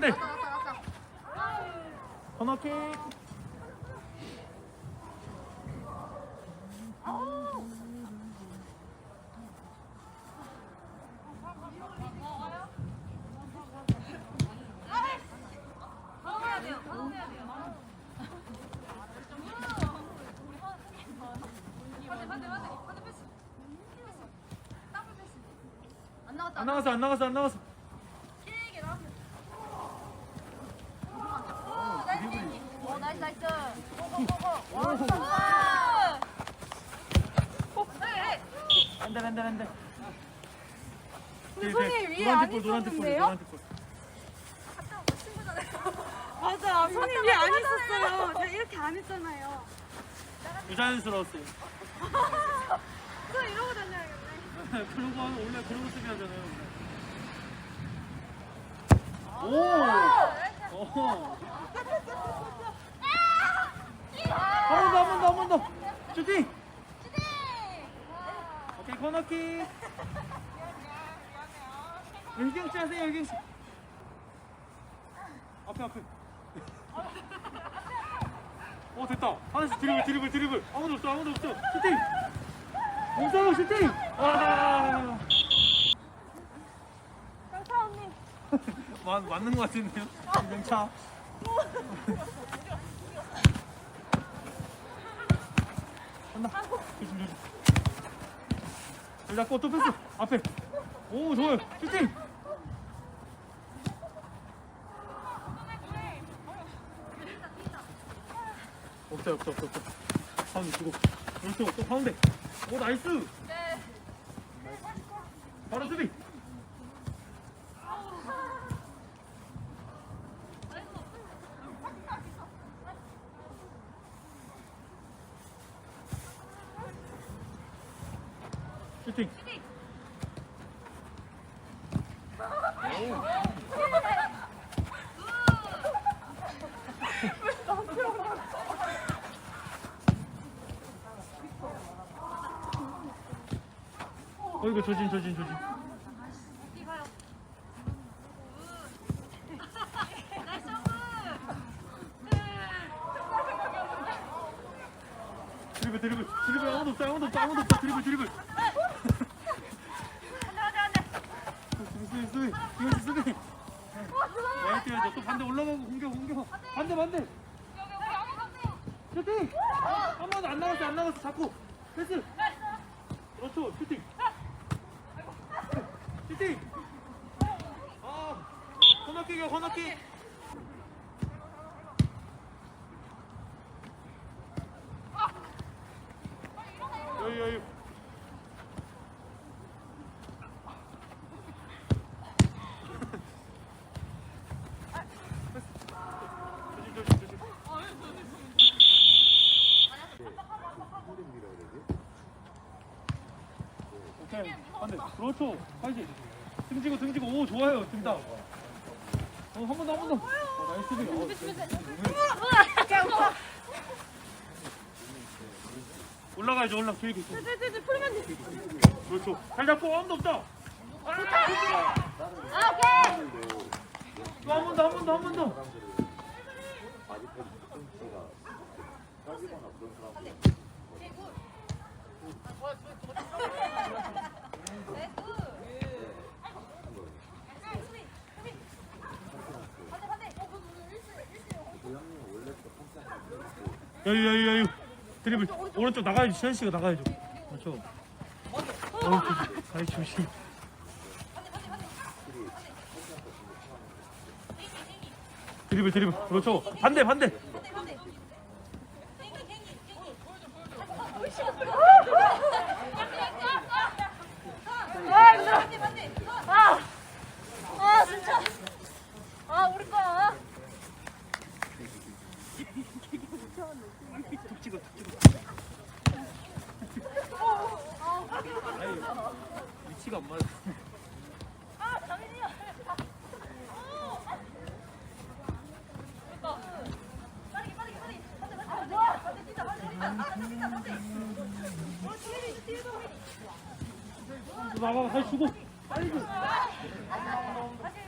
갔다. 코너킥. 안 나갔어 안 나갔어 안 나갔어. 길게 나왔어. 오, 나이스. 오, 나이스 나이스. 고고고고. 와, 좋다. 오, 네. 반대 반대. 근데 손이 위에 안 있었는데요? 맞아, 손이 위에 안 있었어요. 제가 이렇게 안 했잖아요. 부자연스러웠어요. 저 이러고 다녀야겠네. 그러고 하면 원래 그러고 쓰기 하잖아요. 오. 어. 한번 더, 한 번 더, 한 번 더. 슈팅. 코너킥. 일경 씨 하세요, 일경 씨. 앞에, 앞에. 어, 됐다. 하나씩 드리블, 드리블, 드리블. 아무도 없어, 아무도 없어. 슈팅. 공사우 슈팅. 와. 강사 언니. 맞, 맞는 것 같은데요? 인차 간다 조심 조심 잘 잡고 또 패스. 앞에. 오 좋아요. 슈팅. 없다 없다 없다 없다 가운데 주고. 그렇죠 또 가운데 오 나이스. 네. 바로 수비 슈팅! 어이구 조심 조심 조심 이거요. 나이스 점프. 드리블 드리블 드리블. 아무도 없어 아무도 없어 아무도 없어 드리블 드리블. 수비 수비 이거 수비. 야 뛰어야죠 또 반대 올라가고 공격 공격. 반대 반대. 슈팅! 한 번도 안 나갔어 안 나갔어. 자꾸. 패스. 그렇죠. 슈팅. 슈팅. 아 코너킥이야 코너킥 5초 다시 등지고 등지고 오 좋아요 등다 어한 번 더 한 번더 나이스 비 올라가야죠 올라 계획 있어 풀면 돼. 그렇죠 잘 잡고 아무도 없다 아, 오케이. 또한 번 더 한 번 더 한 번더 아, 여유 여유 여유. 드리블. 오른쪽 나가야지. 시현 씨가 나가야죠. 그렇죠 어 아이 조심. 드리블 드리블. 그렇죠. 반대 반대 아 힘들어. 아. 아 진짜. 아 우리 거야. 툭 찍어 툭 찍어 아이 위치가 안 맞아 아 정인이야. 빨리 빨리 빨리. 반대 반대 반대. 반대 뛰자 반대 뛰자. 아 반대 뛰자 반대. 어 뒤에 있어 뒤에 있어. 나가 다시 주고 빨리 줘 다시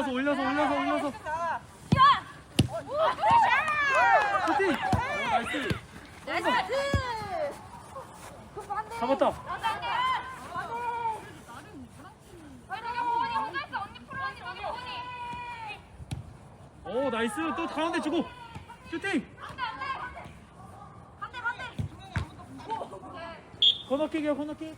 올려서 올려서 올려서 올려서. 오 나이스 잡았다. 오 나이스. 또 가운데 주고. 슈팅. 코너킥이야 코너킥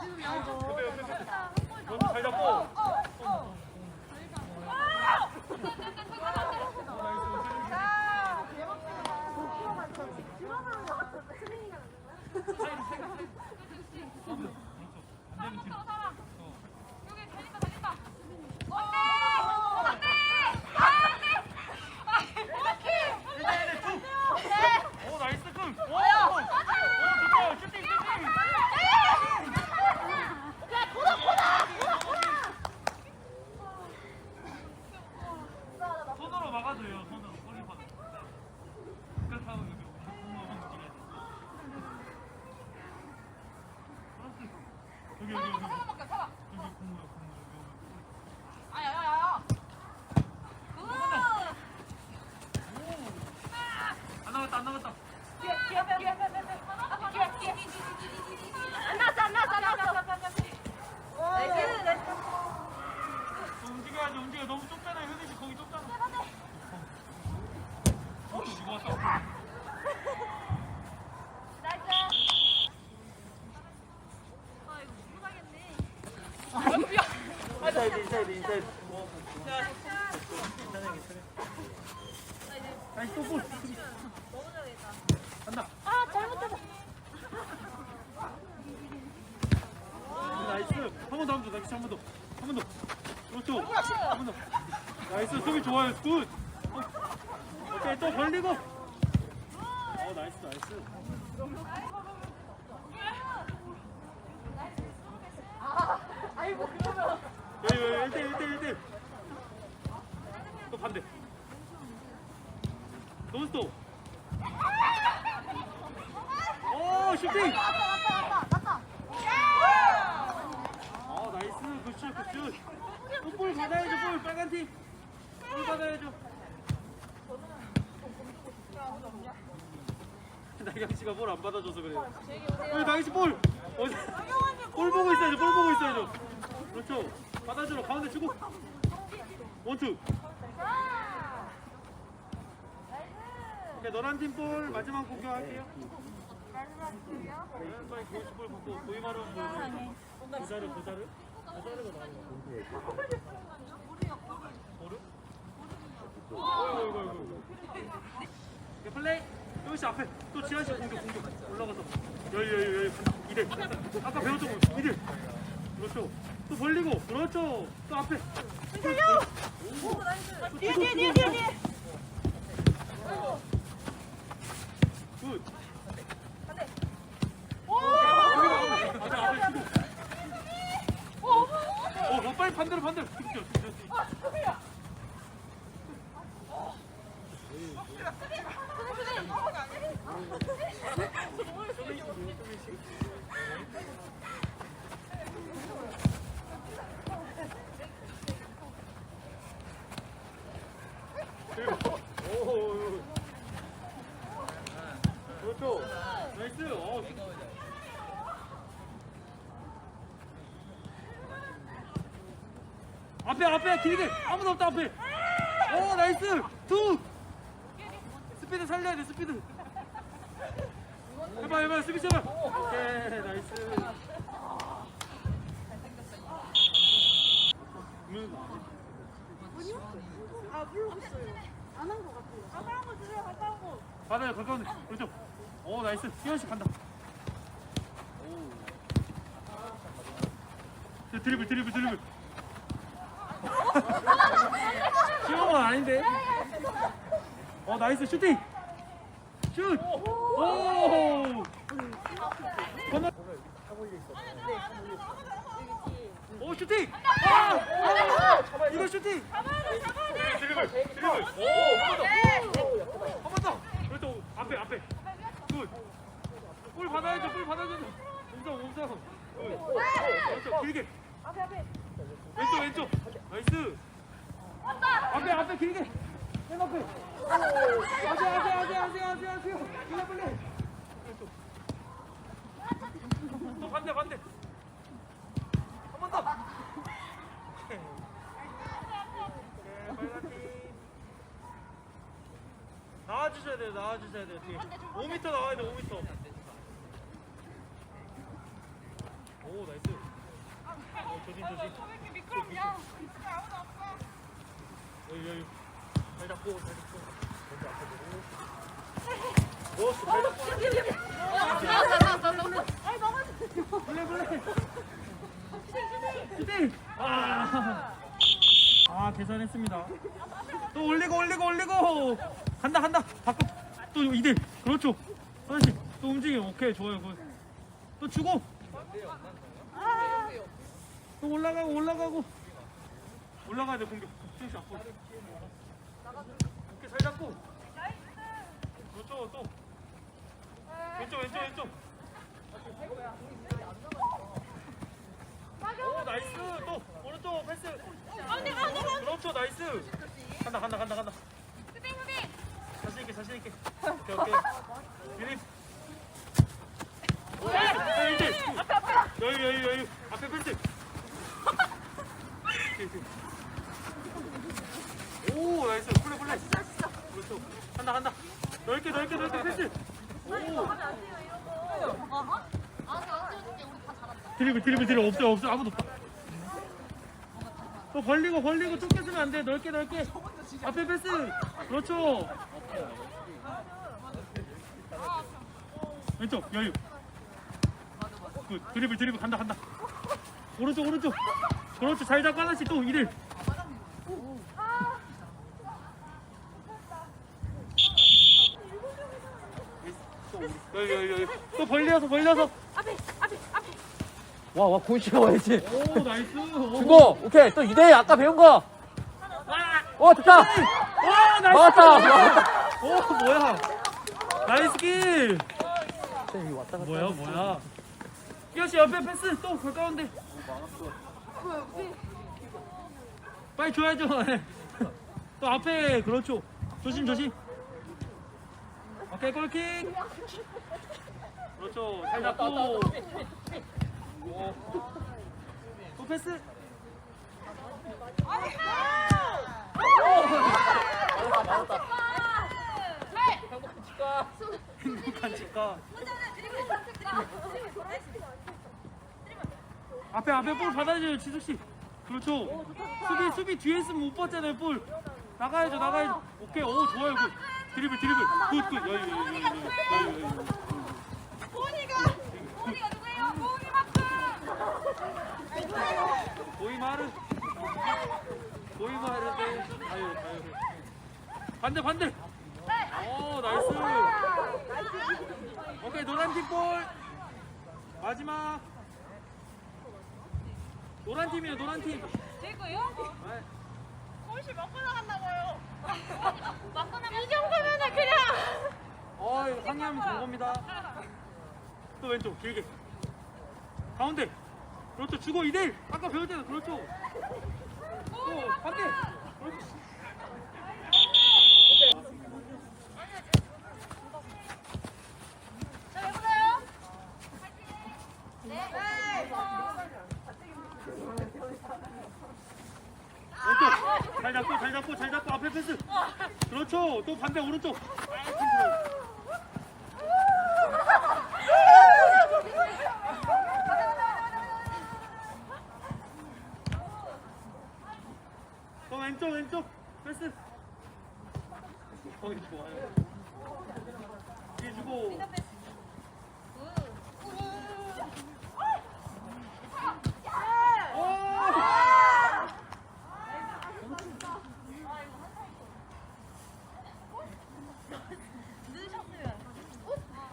너무 잘 잡고 오 그렇지 한 번 더. 한 번 더. 그렇죠. 한 번 더. 나이스 수비 좋아요. 굿. 오케이 또 벌리고. 어 나이스 나이스. 아, 아이고 그러면. 여기 여기 1대 1대. 1대. 굿슛 굿슛 볼 받아야죠 볼 빨간 팀볼 받아야죠. 나경 씨가 볼 안 받아줘서 그래요. 왜 나경 씨볼. 볼 보고 있어야죠 볼 보고 있어야죠. 그렇죠. 받아주러 가운데 주고. 원투. 오케이 노란 팀볼 마지막 공격할게요. 네, 빨리 고시 볼 받고 고이마루 볼. 부자르 부자 플레이? 여기서 앞에. 또 지하실 공격 공격. 올라가서. 여기 여기 여기. 간다 이대 아까 배웠던 거 이대 그렇죠. 또 벌리고. 그렇죠. 또 앞에. 살려! 뒤에 뒤에 뒤에 뒤에. 굿 가자, 앞에 치고. 어, 어, 빨리 반대로 반대로. 그렇죠, 그렇죠. 오, 오, 오. 그렇죠. 나이스. 어, 앞에 앞에 길게 아무도 없다 앞에 오 나이스 투 스피드 살려야 돼 스피드 해봐 해봐 스피드 해봐 오케이 나이스 음, 아 모르겠어요. 안 한 것 같아요. 가까운 거 주세요. 가까운 거. 받아요 가까운데 그렇죠 오 나이스 희연씨 간다 오 드리블 드리블 드리블 쉬운 건 아닌데 어 나이스 슈팅 슛! 오! 건너 오 슈팅! 아! 아! 이거 슈팅! 드리블 드리블 앞에 앞에 굿! 골 받아야죠 골 받아야죠 몸싸움 몸싸움 왼쪽 길게 왼쪽 왼쪽 나이스! 앞에 앞에 길게! 맨 앞에 앞에 앞에 앞에 앞에 앞에! 길게 빨리! 왼쪽 또 반대 반대! 한 빨간 팀 나와주셔야 돼요 나와주셔야 돼요 뒤에. 5m 나와야 돼 5m 오 나이스. 어 조심 조심 왜 이렇게 미끄럽냐? 여기 여기 아, 아 계산했습니다. 또 올리고 올리고 올리고! 간다 간다! 바꿔! 또 2대 그렇죠. 하나씩 또 움직여 오케이 좋아요. 굿. 또 주고! 또 올라가고 올라가고! 올라가야 돼 공격 이렇게 잘 잡고 그렇죠 또 왼쪽 왼쪽 왼쪽 오 나이스 또 오른쪽 패스 가운데 가운데 가운데. 그렇죠 나이스 간다 간다 간다 간다 슈팅 슈팅. 자신 있게 자신 있게 오케이 오케이 앞에. 여유 여유 여유 앞에 패스 오 나이스 플레 플레 그렇죠 간다 간다. 넓게 넓게 넓게 패스 오 드리블 드리블 드리블. 없어 없어. 아무도 없다. 또 벌리고 벌리고 쫓겨주면 안돼. 넓게 넓게. 앞에 패스. 그렇죠. 왼쪽 여유. 굿. 드리블 드리블. 간다 간다. 오른쪽 오른쪽. 그렇죠. 잘 잡고 하나씩 또 이들 또 벌려서 벌려서 앞에 앞에 앞에. 와, 와, 군시가 와야지. 오 나이스 오. 주고, 오케이. 또 2대 아까 배운 거. 어, 됐다. 와 나이스 막았다. 오 뭐야 나이스 킬 여기 왔다 갔다. 뭐야 뭐야 끼어씨 옆에 패스 또 가까운데 빨리 줘야죠 또 앞에 그렇죠 조심 조심 오케이 골킥 그렇죠 잘 잡고 오. 또 패스 행복한 치과 앞에 앞에 볼 받아야죠 지숙 씨. 그렇죠. 수비 수비 뒤에 있으면 못 받잖아요 볼. 나가야죠 나가야죠. 오케이 오 좋아요 굿. 드리블 드리블 굿굿 여유 여유 여유 여유 여유 여유. 보은이가 보은이가 누구예요? 보은이 마크. 보이마르. 보이마르 대 아유 아유. 반대 반대. 오 나이스. 오케이 노란 팀볼. 마지막. 노란 팀이에요 노란 팀. 될 거예요? 네. 골씨 맞고 나간다고요. 맞고 나가. 이 정도면은 그냥. 어, 이거 상의하면 좋은 겁니다. 또 왼쪽, 길게. 가운데. 그렇죠, 주고 2대1. 아까 배웠잖아, 그렇죠. 또, 반대. 그렇죠. 자, 해보세요. 왼쪽. 잘 잡고, 잘 잡고, 잘 잡고, 앞에 패스. 그렇죠. 또 반대, 오른쪽. 또 왼쪽, 왼쪽. 패스. 거기 좋아요. 뒤에 주고. 오!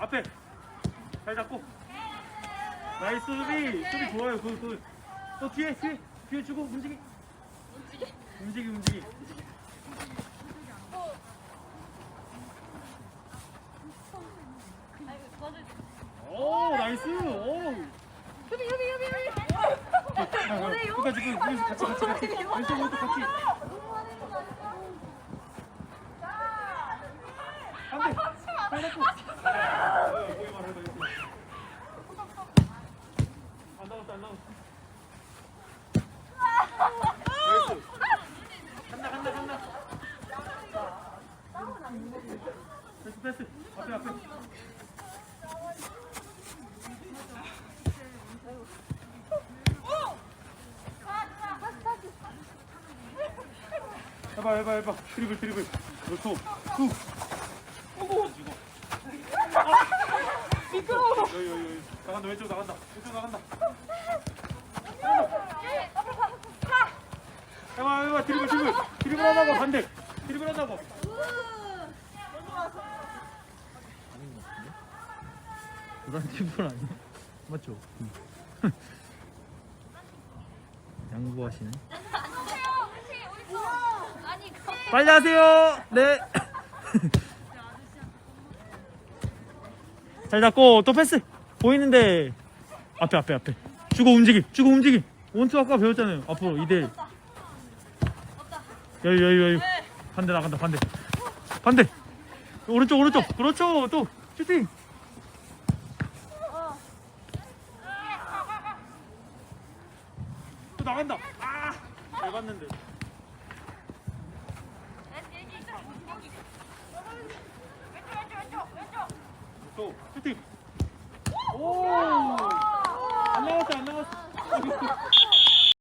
앞에. 잘 잡고. 나이스 수비. 수비 좋아요. 굿굿또 뒤에 뒤에. 뒤에 주고 움직이. 움직이 움직이. 오 나이스. 오. 유비 유비 유비 유비 끝까지 그 여기서 같이 같이 같이. 왼쪽 오른쪽 같이. 안돼 빨리 고 거기만 해도 이렇게 안 나왔다 안 나왔다 나이스 간다 간다 간다 패스 패스 앞에 앞에 해봐 드리블 드리블. 그렇죠. 후. 오고 지고 미끄러워. 여기 여기 여기. 나간다 왼쪽 나간다. 왼쪽 나간다. 해봐 해봐. 드리블 드리블. 드리블 하다고 반대. 드리블 하다고. 그런 팀플 아니야? 맞죠? 양보하시네. 빨리 하세요. 네. 잘 잡고 또 패스. 보이는데 앞에 앞에 앞에. 주고 움직임. 주고 움직임. 원투 아까 배웠잖아요. 앞으로 2대1. 여유 여유 여유. 반대 나간다 반대. 반대. 오른쪽 오른쪽. 그렇죠. 또 슈팅.